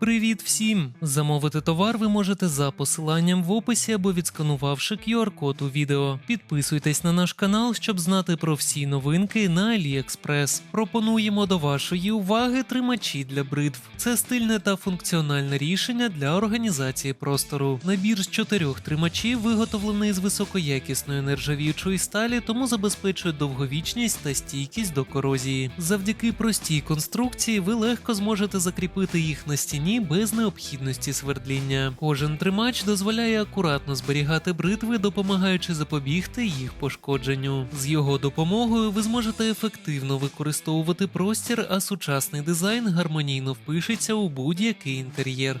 Привіт всім! Замовити товар ви можете за посиланням в описі або відсканувавши QR-код у відео. Підписуйтесь на наш канал, щоб знати про всі новинки на AliExpress. Пропонуємо до вашої уваги тримачі для бритв. Це стильне та функціональне рішення для організації простору. Набір з чотирьох тримачів виготовлений з високоякісної нержавіючої сталі, тому забезпечує довговічність та стійкість до корозії. Завдяки простій конструкції ви легко зможете закріпити їх на стіні без необхідності свердління. Кожен тримач дозволяє акуратно зберігати бритви, допомагаючи запобігти їх пошкодженню. З його допомогою ви зможете ефективно використовувати простір, а сучасний дизайн гармонійно впишеться у будь-який інтер'єр.